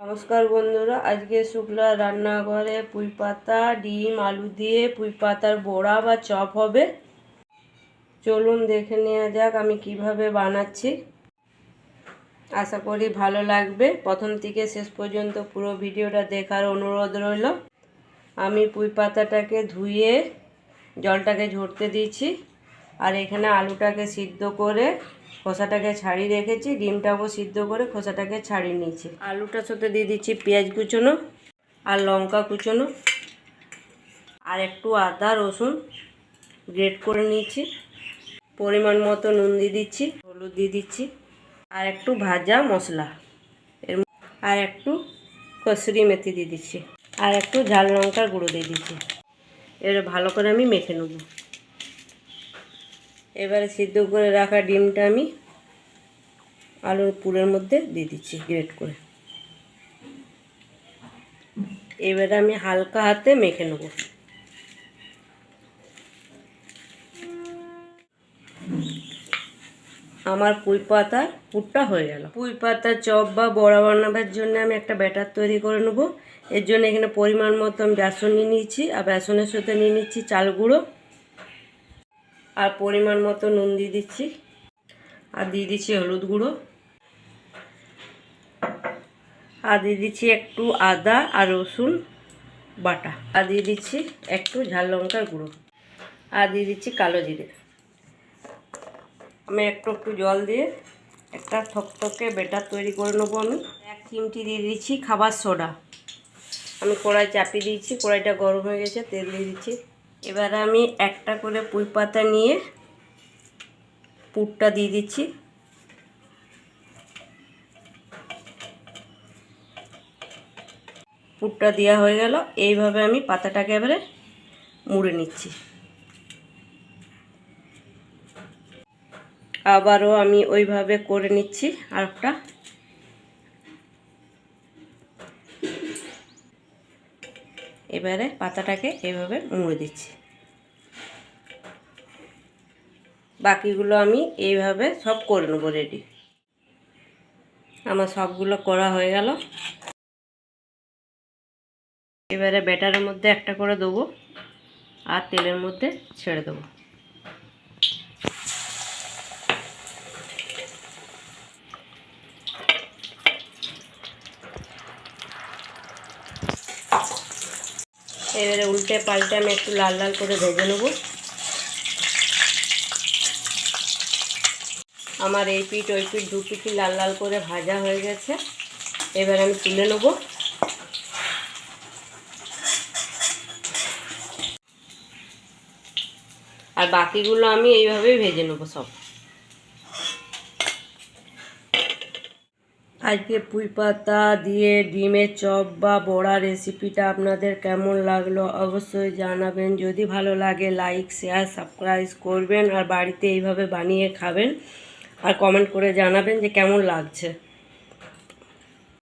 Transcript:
নমস্কার বন্ধুরা, আজকে শুক্লা রান্নাঘরে পুঁই পাতা, ডিম, আলু দিয়ে পুঁই পাতার বড়া বা চপ হবে। চলুন দেখে নেওয়া যাক আমি কীভাবে বানাচ্ছি। আশা করি ভালো লাগবে। প্রথম থেকে শেষ পর্যন্ত পুরো ভিডিওটা দেখার অনুরোধ রইল। আমি পুঁই পাতাটাকে ধুয়ে জলটাকে ঝরতে দিয়েছি আর এখানে আলুটাকে সিদ্ধ করে খোসাটাকে ছাড়িয়ে রেখেছি, ডিমটাকেও সিদ্ধ করে খোসাটাকে ছাড়িয়ে নিয়েছি। আলুটার সাথে দিয়ে দিচ্ছি পেঁয়াজ কুচোনো আর লঙ্কা কুচোনো আর একটু আদা, রসুন গ্রেট করে নিয়েছি। পরিমাণ মতো নুন দিয়ে দিচ্ছি, হলুদ দিয়ে দিচ্ছি আর একটু ভাজা মশলা। এর আর একটু কসুরি মেথি দিয়ে দিচ্ছি। আর একটু ঝাল লঙ্কার গুঁড়ো দিয়ে দিচ্ছি। এবারে ভালো করে আমি মেখে নেব। এবারে সিদ্ধ করে রাখা ডিমটা আমি আলুর পুরের মধ্যে দিয়ে দিচ্ছি গ্রেট করে। এবারে আমি হালকা হাতে মেখে নেব। আমার পুঁই পাতার পুরটা হয়ে গেল। পুঁই পাতার চপ বা বড়া বানাবার জন্য আমি একটা ব্যাটার তৈরি করে নেব। এর জন্য এখানে পরিমাণ মতো আমি বেসন নিয়ে নিয়েছি। আর বেসনের সাথে নিয়ে নিচ্ছি চাল গুঁড়ো। আর পরিমাণ মতো নুন দিয়ে দিচ্ছি। আর দিয়ে দিচ্ছি হলুদ গুঁড়ো। আর দিয়ে দিচ্ছি একটু আদা আর রসুন বাটা। আর দিয়ে দিচ্ছি একটু ঝাল লঙ্কার গুঁড়ো। আর দিয়ে দিচ্ছি কালো জিরে। আমি একটু একটু জল দিয়ে একটা থকথকে বেটার তৈরি করে নেব আমি। এক চিমটি দিয়ে দিচ্ছি খাবার সোডা। আমি কড়াই চাপিয়ে দিয়েছি, কড়াইটা গরম হয়ে গেছে, তেল দিয়ে দিচ্ছি। এবারে আমি একটা করে পুঁই পাতা নিয়ে পুরটা দিয়ে দিচ্ছি। পুরটা দেওয়া হয়ে গেল। এইভাবে আমি পাতাটাকে এবারে মুড়ে নিচ্ছি। আবারও আমি ওইভাবে করে নিচ্ছি আরেকটা। এবারে পাতাটাকে এভাবে মুড়ে দিচ্ছি। বাকিগুলো আমি এইভাবে সব করে নেব রেডি আমার সবগুলো করা হয়ে গেল। এবারে ব্যাটারের মধ্যে একটা করে দেবো আর তেলের মধ্যে ছেড়ে দেবো। এবারে উল্টে পাল্টে আমি একটু লাল লাল করে ভেজে নেব। আমার এই পিঠ, ওই পিঠ দু পিঠি লাল লাল করে ভাজা হয়ে গেছে। এবার আমি তুলে নেব। আর বাকিগুলো আমি এইভাবেই ভেজে নেব সব। আজকে পুঁই পাতা দিয়ে ডিমের চপ বা বড়া রেসিপিটা আপনাদের কেমন লাগল অবশ্যই জানাবেন। যদি ভালো লাগে লাইক শেয়ার সাবস্ক্রাইব করবেন আর বাড়িতে এইভাবে বানিয়ে খাবেন। আর কমেন্ট করে জানাবেন যে কেমন লাগছে।